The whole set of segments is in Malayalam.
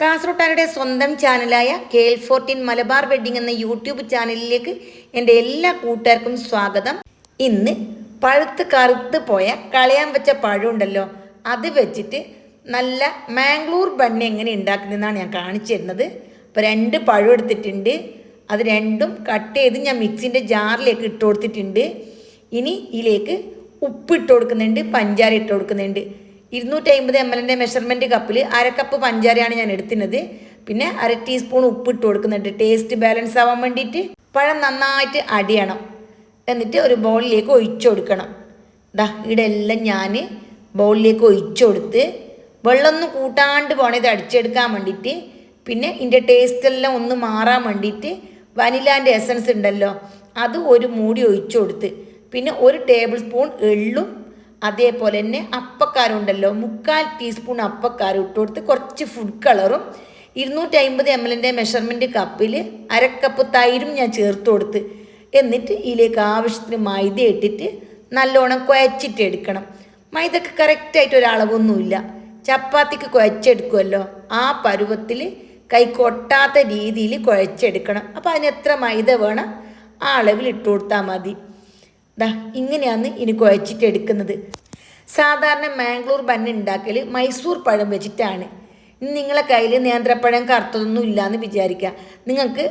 കാസർഗോട്ടാരുടെ സ്വന്തം ചാനലായ K L fourteen Malabar wedding എന്ന യൂട്യൂബ് ചാനലിലേക്ക് എന്റെ എല്ലാ കൂട്ടുകാർക്കും സ്വാഗതം. ഇന്ന് പഴുത്ത് കറുത്ത് പോയ കളയാൻ വെച്ച പഴമുണ്ടല്ലോ അത് വെച്ചിട്ട് നല്ല മാംഗ്ലൂർ ബണ്ണി എങ്ങനെ ഉണ്ടാക്കുന്നതെന്നാണ് ഞാൻ കാണിച്ചു തരുന്നത്. അപ്പോൾ രണ്ട് പഴം എടുത്തിട്ടുണ്ട് അത് രണ്ടും കട്ട് ചെയ്ത് ഞാൻ മിക്സിന്റെ ജാറിലേക്ക് ഇട്ട് കൊടുത്തിട്ടുണ്ട്. ഇനി ഇതിലേക്ക് ഉപ്പ് ഇട്ട് കൊടുക്കുന്നുണ്ട് പഞ്ചാര ഇട്ട് കൊടുക്കുന്നുണ്ട്. ഇരുന്നൂറ്റി അമ്പത് എം എല്ലിന്റെ മെഷർമെന്റ് കപ്പിൽ അര കപ്പ് പഞ്ചാരയാണ് ഞാൻ എടുത്തിരുന്നത് പിന്നെ അര ടീസ്പൂൺ ഉപ്പ് ഇട്ട് കൊടുക്കുന്നുണ്ട്. ടേസ്റ്റ് ബാലൻസ് ആവാൻ വേണ്ടിയിട്ട് പഴം നന്നായിട്ട് അടിയണം. എന്നിട്ട് ഒരു ബൗളിലേക്ക് ഒഴിച്ചു കൊടുക്കണം. ദാ ഇവിടെ എല്ലാം ഞാൻ ബൗളിലേക്ക് ഒഴിച്ചു കൊടുത്ത് വെള്ളമൊന്നും കൂട്ടാണ്ട് പോകണം ഇത് അടിച്ചെടുക്കാൻ വേണ്ടിയിട്ട്. പിന്നെ ഇതിന്റെ ടേസ്റ്റ് എല്ലാം ഒന്ന് മാറാൻ വേണ്ടിയിട്ട് വനിലാന്റെ എസൻസ് ഉണ്ടല്ലോ. അത് ഒരു മൂടി ഒഴിച്ചു കൊടുത്ത്. പിന്നെ ഒരു ടേബിൾ സ്പൂൺ എള്ളും അതേപോലെ തന്നെ അപ്പക്കാരുണ്ടല്ലോ. മുക്കാൽ ടീസ്പൂൺ അപ്പക്കാരം ഇട്ട് കൊടുത്ത് കുറച്ച് ഫുഡ് കളറും ഇരുന്നൂറ്റി അമ്പത് എം എല്ലിന്റെ മെഷർമെന്റ് കപ്പിൽ അരക്കപ്പ് തൈരും ഞാൻ ചേർത്ത് കൊടുത്ത് എന്നിട്ട് ഇതിലേക്ക് ആവശ്യത്തിന് മൈദ ഇട്ടിട്ട് നല്ലോണം കുഴച്ചിട്ട് എടുക്കണം. മൈദക്ക് കറക്റ്റായിട്ട് ഒരളവൊന്നുമില്ല ചപ്പാത്തിക്ക് കുഴച്ചെടുക്കുമല്ലോ ആ പരുവത്തിൽ കൈ കൊട്ടാത്ത രീതിയിൽ കുഴച്ചെടുക്കണം. അപ്പോൾ അതിന് എത്ര മൈദ വേണം? ആ അളവിൽ ഇട്ട് കൊടുത്താൽ മതി. ദാ ഇങ്ങനെയാണ് ഇനി കുഴച്ചിട്ട് എടുക്കുന്നത്. സാധാരണ മാംഗ്ലൂർ ബന്ന് ഉണ്ടാക്കൽ മൈസൂർ പഴം വെച്ചിട്ടാണ്. നിങ്ങളെ കയ്യിൽ നേന്ത്രപ്പഴം കറുത്തതൊന്നും ഇല്ലയെന്ന് വിചാരിക്കുക നിങ്ങൾക്ക്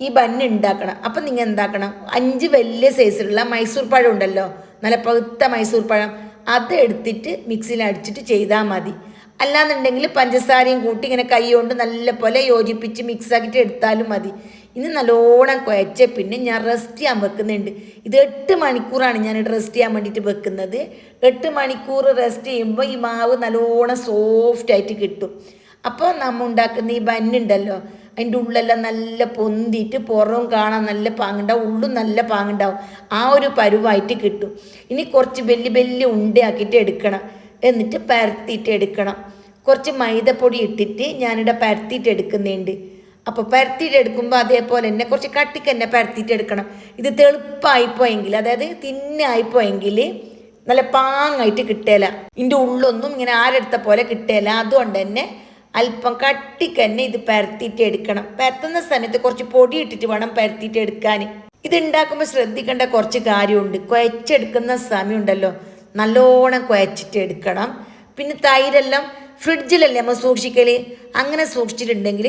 ഈ ബന്ന് ഉണ്ടാക്കണം. അപ്പം നിങ്ങൾ എന്താക്കണം? അഞ്ച് വലിയ സൈസിലുള്ള മൈസൂർ പഴം ഉണ്ടല്ലോ. നല്ല പഴുത്ത മൈസൂർ പഴം. അത് എടുത്തിട്ട് മിക്സിയിൽ അടിച്ചിട്ട് ചെയ്താൽ മതി. അല്ലാന്നുണ്ടെങ്കിൽ പഞ്ചസാരയും കൂട്ടി ഇങ്ങനെ കൈ കൊണ്ട് നല്ല പോലെ യോജിപ്പിച്ച് മിക്സാക്കിയിട്ട് എടുത്താലും മതി. ഇനി നല്ലോണം കുഴച്ച പിന്നെ ഞാൻ റെസ്റ്റ് ചെയ്യാൻ വെക്കുന്നുണ്ട്. ഇത് എട്ട് മണിക്കൂറാണ് ഞാൻ റെസ്റ്റ് ചെയ്യാൻ വേണ്ടിയിട്ട് വെക്കുന്നത്. എട്ട് മണിക്കൂർ റെസ്റ്റ് ചെയ്യുമ്പോൾ ഈ മാവ് നല്ലോണം സോഫ്റ്റ് ആയിട്ട് കിട്ടും. അപ്പോൾ നമ്മൾ ഉണ്ടാക്കുന്ന ഈ ബന്നുണ്ടല്ലോ അതിന്റെ ഉള്ളെല്ലാം നല്ല പൊന്തിയിട്ട് പുറവും കാണാൻ നല്ല പാങ്ങുണ്ടാവും ഉള്ളും നല്ല പാങ്ങുണ്ടാവും. ആ ഒരു പരുവായിട്ട് കിട്ടും. ഇനി കുറച്ച് വലിയ വലിയ ഉണ്ടയാക്കിയിട്ട് എടുക്കണം. എന്നിട്ട് പരത്തിയിട്ട് എടുക്കണം. കുറച്ച് മൈദപ്പൊടി ഇട്ടിട്ട് ഞാനിവിടെ പരത്തിയിട്ട് എടുക്കുന്നുണ്ട്. അപ്പോൾ പരത്തിയിട്ട് എടുക്കുമ്പോൾ അതേപോലെ തന്നെ കുറച്ച് കട്ടിക്ക് തന്നെ പരത്തിയിട്ട് എടുക്കണം ഇത് തെളുപ്പായിപ്പോയെങ്കിൽ അതായത് തിന്നായിപ്പോയെങ്കിൽ നല്ല പാങ്ങായിട്ട് കിട്ടേല. ഇതിന്റെ ഉള്ളൊന്നും ഇങ്ങനെ ആരെടുത്ത പോലെ കിട്ടേല. അതുകൊണ്ട് തന്നെ അല്പം കട്ടിക്ക് തന്നെ ഇത് പരത്തിയിട്ട് എടുക്കണം പരത്തുന്ന സമയത്ത് കുറച്ച് പൊടി ഇട്ടിട്ട് വേണം പരത്തിയിട്ട് എടുക്കാൻ ഇത് ഉണ്ടാക്കുമ്പോൾ ശ്രദ്ധിക്കേണ്ട കുറച്ച് കാര്യമുണ്ട്. കുഴച്ചെടുക്കുന്ന സമയമുണ്ടല്ലോ. നല്ലോണം കുഴച്ചിട്ട് എടുക്കണം പിന്നെ തൈരെല്ലാം ഫ്രിഡ്ജിലല്ലേ നമ്മൾ സൂക്ഷിക്കൽ അങ്ങനെ സൂക്ഷിച്ചിട്ടുണ്ടെങ്കിൽ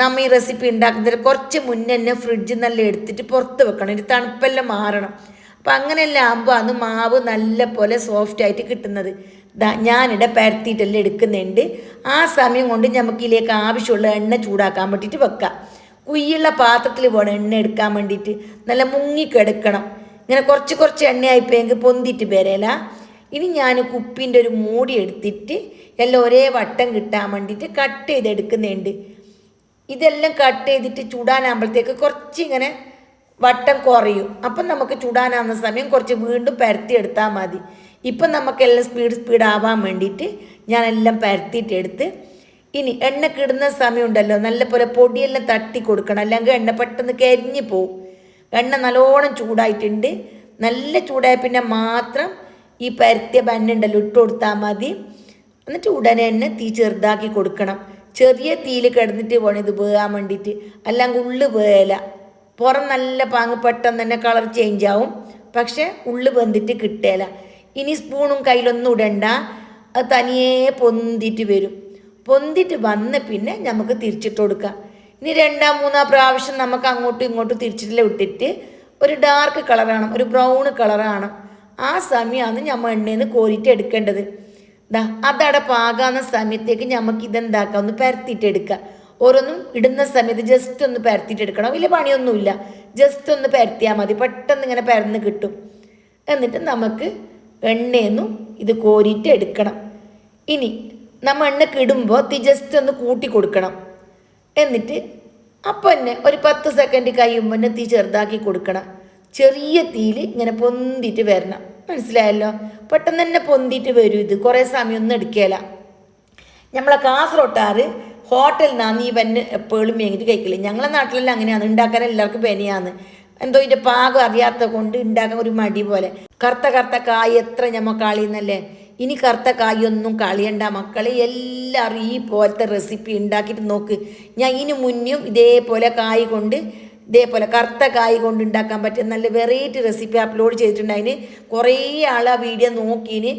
നമ്മൾ ഈ റെസിപ്പി ഉണ്ടാക്കുന്നതിൽ കുറച്ച് മുന്നേ തന്നെ ഫ്രിഡ്ജിൽ നല്ല എടുത്തിട്ട് പുറത്ത് വെക്കണം. ഒരു തണുപ്പെല്ലാം മാറണം. അപ്പം അങ്ങനെയെല്ലാം ആകുമ്പോൾ അന്ന് മാവ് നല്ല പോലെ സോഫ്റ്റ് ആയിട്ട് കിട്ടുന്നത്. ഞാനിവിടെ പരത്തിയിട്ടെല്ലാം എടുക്കുന്നുണ്ട്. ആ സമയം കൊണ്ട് നമുക്ക് ഇതിലേക്ക് ആവശ്യമുള്ള എണ്ണ ചൂടാക്കാൻ വേണ്ടിയിട്ട് വെക്കാം. കുയ്യുള്ള പാത്രത്തിൽ പോകണം എണ്ണ എടുക്കാൻ വേണ്ടിയിട്ട്. നല്ല മുങ്ങിക്കെടുക്കണം ഇങ്ങനെ കുറച്ച് കുറച്ച് എണ്ണയായിപ്പോയെങ്കിൽ പൊന്തിട്ട് വരല. ഇനി ഞാൻ കുപ്പിന്റെ ഒരു മൂടി എടുത്തിട്ട് എല്ലാം ഒരേ വട്ടം കിട്ടാൻ വേണ്ടിയിട്ട് കട്ട് ചെയ്തെടുക്കുന്നുണ്ട്. ഇതെല്ലാം കട്ട് ചെയ്തിട്ട് ചൂടാനാകുമ്പോഴത്തേക്ക് കുറച്ച് ഇങ്ങനെ വട്ടം കുറയും. അപ്പം നമുക്ക് ചൂടാനാവുന്ന സമയം കുറച്ച് വീണ്ടും പരത്തി എടുത്താൽ മതി. ഇപ്പം നമുക്കെല്ലാം സ്പീഡ് സ്പീഡ് ആവാൻ വേണ്ടിയിട്ട് ഞാനെല്ലാം പരത്തിയിട്ട് എടുത്ത് ഇനി എണ്ണ കിടുന്ന സമയമുണ്ടല്ലോ നല്ലപോലെ പൊടിയെല്ലാം തട്ടി കൊടുക്കണം. അല്ലെങ്കിൽ എണ്ണ പെട്ടെന്ന് കരിഞ്ഞു പോവും. എണ്ണ നല്ലോണം ചൂടായിട്ടുണ്ട്. നല്ല ചൂടായ പിന്നെ മാത്രം ഈ പരത്തിയ ബന്നുണ്ടല്ലോ ഇട്ട് കൊടുത്താൽ മതി. എന്നിട്ട് ഉടനെ തന്നെ തീ ചെറുതാക്കി കൊടുക്കണം. ചെറിയ തീയിൽ കിടന്നിട്ട് പോകണം ഇത് വേകാൻ വേണ്ടിയിട്ട്. അല്ലെങ്കിൽ ഉള്ളു വേല. പുറം നല്ല പാങ്ങ് പെട്ടെന്ന് തന്നെ കളർ ചേഞ്ച് ആവും. പക്ഷേ ഉള്ളു വെന്തിട്ട് കിട്ടേല. ഇനി സ്പൂണും കയ്യിലൊന്നും ഇടണ്ട. അത് തനിയേ പൊന്തിട്ട് വരും. പൊന്തിട്ട് വന്ന പിന്നെ നമുക്ക് തിരിച്ചിട്ട് കൊടുക്കാം. ഇനി രണ്ടാം മൂന്നാം പ്രാവശ്യം നമുക്ക് അങ്ങോട്ടും ഇങ്ങോട്ടും തിരിച്ചിട്ടില്ല വിട്ടിട്ട് ഒരു ഡാർക്ക് കളറാണ് ഒരു ബ്രൗൺ കളറാണ് ആ സമയമാണ് നമ്മൾ എണ്ണയിൽ നിന്ന് കോരിയിട്ട് എടുക്കേണ്ടത്. ദാ അതവിടെ പാകാവുന്ന സമയത്തേക്ക് നമുക്ക് ഇതെന്താക്കാം? ഒന്ന് പരത്തിയിട്ട് എടുക്കാം ഓരോന്നും ഇടുന്ന സമയത്ത് ജസ്റ്റ് ഒന്ന് പരത്തിയിട്ട് എടുക്കണം വലിയ പണിയൊന്നുമില്ല. ജസ്റ്റ് ഒന്ന് പരത്തിയാൽ മതി. പെട്ടെന്ന് ഇങ്ങനെ പരന്ന് കിട്ടും. എന്നിട്ട് നമുക്ക് എണ്ണയൊന്നും ഇത് കോരിയിട്ട് എടുക്കണം. ഇനി നമ്മൾ എണ്ണക്ക് ഇടുമ്പോൾ തീ ജസ്റ്റ് ഒന്ന് കൂട്ടി കൊടുക്കണം. എന്നിട്ട് അപ്പം തന്നെ ഒരു പത്ത് സെക്കൻഡ് കഴിയുമ്പോൾ തന്നെ തീ ചെറുതാക്കി കൊടുക്കണം. ചെറിയ തീയിൽ ഇങ്ങനെ പൊന്തിയിട്ട് വരണം. മനസ്സിലായല്ലോ? പെട്ടെന്ന് തന്നെ പൊന്തിയിട്ട് വരും ഇത്. കുറേ സമയമൊന്നും എടുക്കുകയില്ല നമ്മളെ കാസർഗോട്ടാറ് ഹോട്ടലിൽ നിന്നാണ് ഈ പെന്നെ എപ്പോഴും മേങ്ങിട്ട് കഴിക്കില്ല ഞങ്ങളെ നാട്ടിലെല്ലാം അങ്ങനെയാണ്. ഉണ്ടാക്കാൻ എല്ലാവർക്കും പെനിയാന്ന് എന്തോ ഇതിന്റെ പാകം അറിയാത്ത കൊണ്ട് ഉണ്ടാക്കാൻ ഒരു മടി പോലെ. കറുത്ത കറുത്ത കായ് എത്ര ഞമ്മ കളിയെന്നല്ലേ ഇനി കറുത്ത കായൊന്നും കളിയണ്ട മക്കളെ. എല്ലാവരും ഈ പോലത്തെ റെസിപ്പി ഉണ്ടാക്കിയിട്ട് നോക്ക്. ഞാൻ ഇതിന് മുന്നും ഇതേപോലെ കായ് കൊണ്ട് ഇതേപോലെ കറുത്ത കായ് കൊണ്ട് ഉണ്ടാക്കാൻ പറ്റിയ നല്ല വെറൈറ്റി റെസിപ്പി അപ്ലോഡ് ചെയ്തിട്ടുണ്ട്. അതിന് കുറേ ആൾ ആ വീഡിയോ നോക്കിയിന്.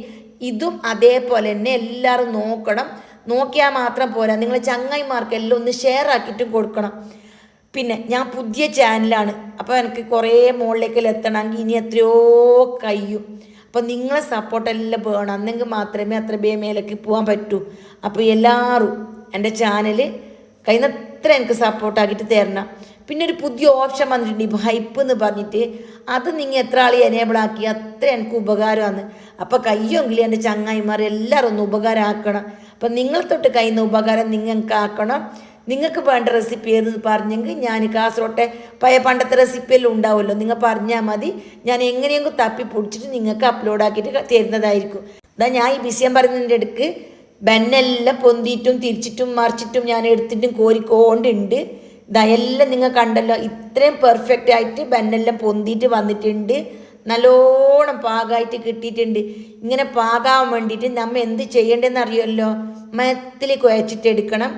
ഇതും അതേപോലെ തന്നെ എല്ലാവരും നോക്കണം. നോക്കിയാൽ മാത്രം പോരാ. നിങ്ങൾ ചങ്ങായിമാർക്കെല്ലാം ഒന്ന് ഷെയർ ആക്കിയിട്ടും കൊടുക്കണം. പിന്നെ ഞാൻ പുതിയ ചാനലാണ് അപ്പോൾ എനിക്ക് കുറേ മുകളിലേക്കെല്ലാം എത്തണമെങ്കിൽ ഇനി എത്രയോ കഴിയും. അപ്പോൾ നിങ്ങളെ സപ്പോർട്ടെല്ലാം വേണം. അന്നെങ്കിൽ മാത്രമേ അത്ര ബേ മേലേക്ക് പോകാൻ പറ്റൂ. അപ്പോൾ എല്ലാവരും എന്റെ ചാനൽ കഴിയുന്നത്ര എനിക്ക് സപ്പോർട്ടാക്കിയിട്ട് തരണം. പിന്നെ ഒരു പുതിയ ഓപ്ഷൻ വന്നിട്ടുണ്ട്. ഇപ്പോൾ ഹൈപ്പ് എന്ന് പറഞ്ഞിട്ട്. അത് നിങ്ങൾ എത്ര ആളെ എനേബിൾ ആക്കി? അത്ര എനിക്ക് ഉപകാരമാണ്. അപ്പോൾ കയ്യെങ്കിലും എന്റെ ചങ്ങായിമാർ എല്ലാവരും ഒന്ന് ഉപകാരമാക്കണം അപ്പം നിങ്ങൾ തൊട്ട് കയ്യുന്ന ഉപകാരം നിങ്ങൾക്ക് ആക്കണം. നിങ്ങൾക്ക് വേണ്ട റെസിപ്പി ഏത് പറഞ്ഞെങ്കിൽ ഞാൻ കാസർഗോട്ടെ പഴയ പണ്ടത്തെ റെസിപ്പിയെല്ലാം ഉണ്ടാവുമല്ലോ. നിങ്ങൾ പറഞ്ഞാൽ മതി. ഞാൻ എങ്ങനെയെങ്കിലും തപ്പി പൊടിച്ചിട്ട് നിങ്ങൾക്ക് അപ്ലോഡ് ആക്കിയിട്ട് തരുന്നതായിരിക്കും. ഇതാ ഞാൻ ഈ വിഷയം പറയുന്നതിന്റെ അടുക്ക് ബെന്നെല്ലാം പൊന്തിയിട്ടും തിരിച്ചിട്ടും മറിച്ചിട്ടും ഞാൻ എടുത്തിട്ടും കോരിക്കോണ്ടുണ്ട്. ഇതാ എല്ലാം നിങ്ങൾ കണ്ടല്ലോ. ഇത്രയും പെർഫെക്റ്റ് ആയിട്ട് ബെന്നെല്ലാം പൊന്തിയിട്ട് വന്നിട്ടുണ്ട്. നല്ലോണം പാകമായിട്ട് കിട്ടിയിട്ടുണ്ട്. ഇങ്ങനെ പാകാൻ വേണ്ടിയിട്ട് നമ്മൾ എന്ത് ചെയ്യേണ്ടതെന്ന് അറിയുമല്ലോ മരത്തിൽ കുഴച്ചിട്ട് എടുക്കണം.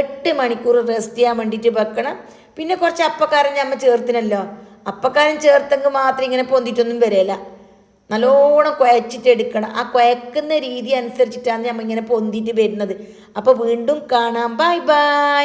എട്ട് മണിക്കൂർ റെസ്റ്റ് ചെയ്യാൻ വേണ്ടിയിട്ട് വെക്കണം. പിന്നെ കുറച്ച് അപ്പക്കാരൻ നമ്മൾ ചേർത്തിനല്ലോ. അപ്പക്കാരൻ ചേർത്തെങ്കിൽ മാത്രം ഇങ്ങനെ പൊന്തിയിട്ടൊന്നും വരില്ല നല്ലോണം കുഴച്ചിട്ട് എടുക്കണം. ആ കുഴക്കുന്ന രീതി അനുസരിച്ചിട്ടാണ് നമ്മൾ ഇങ്ങനെ പൊന്തിയിട്ട് വരുന്നത്. അപ്പോൾ വീണ്ടും കാണാം. Bye bye